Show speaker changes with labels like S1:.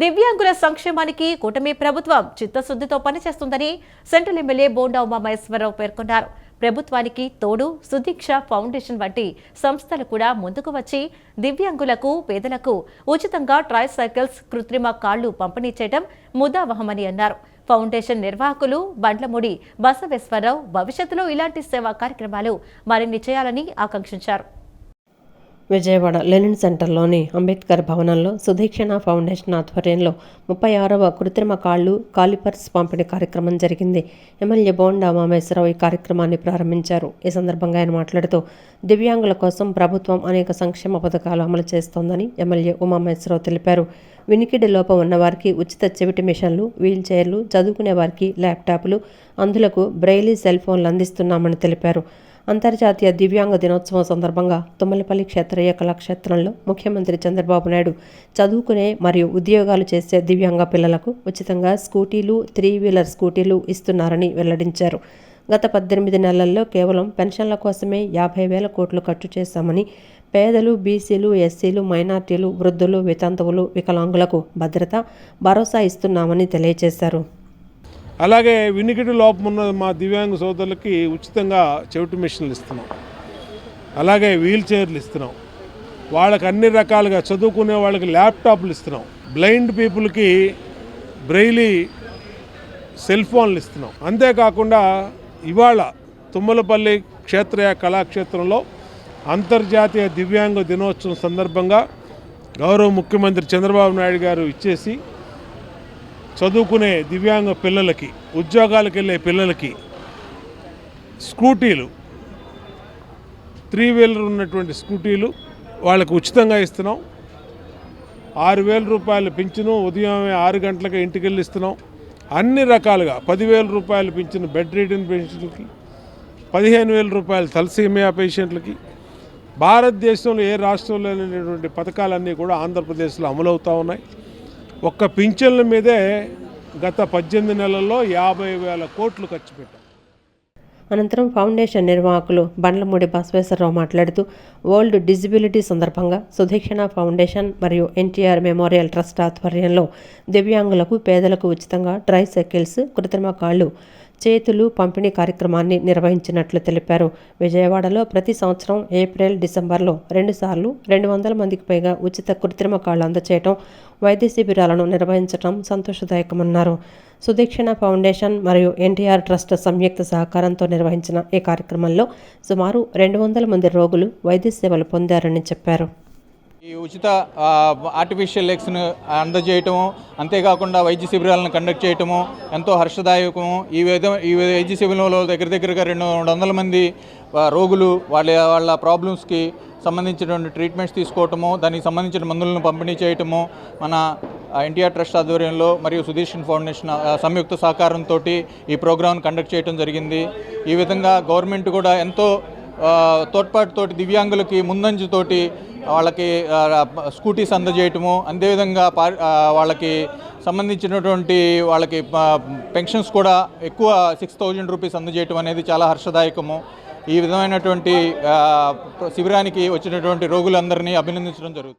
S1: దివ్యాంగుల సంక్షేమానికి కూటమి ప్రభుత్వం చిత్తశుద్ధితో పనిచేస్తుందని సెంట్రల్ ఎమ్మెల్యే బోండా ఉమామహేశ్వరరావు పేర్కొన్నారు. ప్రభుత్వానికి తోడు సుదీక్ష ఫౌండేషన్ వంటి సంస్థలు కూడా ముందుకు వచ్చి దివ్యాంగులకు పేదలకు ఉచితంగా ట్రై సైకిల్స్ కృత్రిమ కాళ్ళు పంపిణీ చేయడం ముదావహమని అన్నారు. ఫౌండేషన్ నిర్వాహకులు బండ్లముడి బసవేశ్వరరావు భవిష్యత్తులో ఇలాంటి సేవా కార్యక్రమాలు మరిన్ని చేయాలని ఆకాంక్షించారు.
S2: విజయవాడ లెనిన్ సెంటర్లోని అంబేద్కర్ భవనంలో సుదీక్షణ ఫౌండేషన్ ఆధ్వర్యంలో ముప్పై ఆరవ కృత్రిమ కాళ్ళు కాలిపర్స్ పంపిణీ కార్యక్రమం జరిగింది. ఎమ్మెల్యే బోండా ఉమామేశ్వరరావు ఈ కార్యక్రమాన్ని ప్రారంభించారు. ఈ సందర్భంగా ఆయన మాట్లాడుతూ దివ్యాంగుల కోసం ప్రభుత్వం అనేక సంక్షేమ పథకాలు అమలు చేస్తోందని ఎమ్మెల్యే ఉమామేశ్వరరావు తెలిపారు. వినికిడి లోపం ఉన్నవారికి ఉచిత చెవిటి మిషన్లు వీల్ చైర్లు చదువుకునే వారికి ల్యాప్టాప్లు అందులకు బ్రెయిలీ సెల్ ఫోన్లు అందిస్తున్నామని తెలిపారు. అంతర్జాతీయ దివ్యాంగ దినోత్సవం సందర్భంగా తుమ్మలపల్లి క్షేత్రయ్య కళాక్షేత్రంలో ముఖ్యమంత్రి చంద్రబాబు నాయుడు చదువుకునే మరియు ఉద్యోగాలు చేసే దివ్యాంగ పిల్లలకు ఉచితంగా స్కూటీలు త్రీ వీలర్ స్కూటీలు ఇస్తున్నారని వెల్లడించారు. గత పద్దెనిమిది నెలల్లో కేవలం పెన్షన్ల కోసమే యాభై వేల కోట్లు ఖర్చు చేశామని పేదలు బీసీలు ఎస్సీలు మైనార్టీలు వృద్ధులు వితంతువులు వికలాంగులకు భద్రత భరోసా ఇస్తున్నామని తెలియజేశారు.
S3: అలాగే వినికిడి లోపం ఉన్న మా దివ్యాంగ సోదరులకి ఉచితంగా చెవిటి మిషన్లు ఇస్తున్నాం. అలాగే వీల్ చైర్లు ఇస్తున్నాం. వాళ్ళకి అన్ని రకాలుగా చదువుకునే వాళ్ళకి ల్యాప్టాప్లు ఇస్తున్నాం. బ్లైండ్ పీపుల్కి బ్రెయిలీ సెల్ ఫోన్లు ఇస్తున్నాం. అంతేకాకుండా ఇవాళ తుమ్మలపల్లి క్షేత్రీయ కళాక్షేత్రంలో అంతర్జాతీయ దివ్యాంగ దినోత్సవం సందర్భంగా గౌరవ ముఖ్యమంత్రి చంద్రబాబు నాయుడు గారు ఇచ్చేసి చదువుకునే దివ్యాంగ పిల్లలకి ఉద్యోగాలకు వెళ్ళే పిల్లలకి స్కూటీలు త్రీ వీలర్ ఉన్నటువంటి స్కూటీలు వాళ్ళకు ఉచితంగా ఇస్తున్నాం. ఆరు వేల రూపాయలు పింఛను ఉదయం ఆరు గంటలకు ఇంటికి వెళ్ళి ఇస్తున్నాం. అన్ని రకాలుగా పదివేల రూపాయలు పెంచిన బెడ్ రీడింగ్ పేషెంట్లకి పదిహేను వేల రూపాయలు తలసీమియా పేషెంట్లకి భారతదేశంలో ఏ రాష్ట్రంలో లేనటువంటి పథకాలన్నీ కూడా ఆంధ్రప్రదేశ్లో అమలవుతూ ఉన్నాయి. ఒక్క పింఛన్ల మీదే గత పద్దెనిమిది నెలల్లో యాభై వేల కోట్లు ఖర్చు పెట్టాం.
S2: అనంతరం ఫౌండేషన్ నిర్వాహకులు బండ్లమూడి బసవేశ్వరరావు మాట్లాడుతూ వరల్డ్ డిజిబిలిటీ సందర్భంగా సుదీక్షణ ఫౌండేషన్ మరియు ఎన్టీఆర్ మెమోరియల్ ట్రస్ట్ ఆధ్వర్యంలో దివ్యాంగులకు పేదలకు ఉచితంగా ట్రై సైకిల్స్ కృత్రిమ కాళ్ళు చేతులు పంపిణీ కార్యక్రమాన్ని నిర్వహించినట్లు తెలిపారు. విజయవాడలో ప్రతి సంవత్సరం ఏప్రిల్ డిసెంబర్లో రెండుసార్లు రెండు వందల మందికి పైగా ఉచిత కృత్రిమ కాళ్ళు అందచేయటం వైద్య శిబిరాలను నిర్వహించడం సంతోషదాయకమన్నారు. సుదీక్షణ ఫౌండేషన్ మరియు ఎన్టీఆర్ ట్రస్ట్ సంయుక్త సహకారంతో నిర్వహించిన ఈ కార్యక్రమంలో సుమారు రెండు వందల మంది రోగులు వైద్య సేవలు పొందారని చెప్పారు.
S4: ఈ ఉచిత ఆర్టిఫిషియల్ లెగ్స్ను అందజేయటము అంతేకాకుండా వైద్య శిబిరాలను కండక్ట్ చేయటము ఎంతో హర్షదాయకము. ఈ విధ ఈ వైద్య శిబిరంలో దగ్గర దగ్గరగా రెండు వందల మంది రోగులు వాళ్ళ వాళ్ళ ప్రాబ్లమ్స్కి సంబంధించినటువంటి ట్రీట్మెంట్స్ తీసుకోవటము దానికి సంబంధించిన మందులను పంపిణీ చేయటము మన ఎన్టీఆర్ ట్రస్ట్ ఆధ్వర్యంలో మరియు సుదీర్షన్ ఫౌండేషన్ సంయుక్త సహకారంతో ఈ ప్రోగ్రాం కండక్ట్ చేయడం జరిగింది. ఈ విధంగా గవర్నమెంట్ కూడా ఎంతో తోడ్పాటుతోటి దివ్యాంగులకి ముందంజతోటి వాళ్ళకి స్కూటీస్ అందజేయటము అదేవిధంగా వాళ్ళకి సంబంధించినటువంటి వాళ్ళకి పెన్షన్స్ కూడా ఎక్కువ సిక్స్ థౌజండ్ రూపీస్ అందజేయటం అనేది చాలా హర్షదాయకము. ఈ విధమైనటువంటి శిబిరానికి వచ్చినటువంటి రోగులందరినీ అభినందించడం జరుగుతుంది.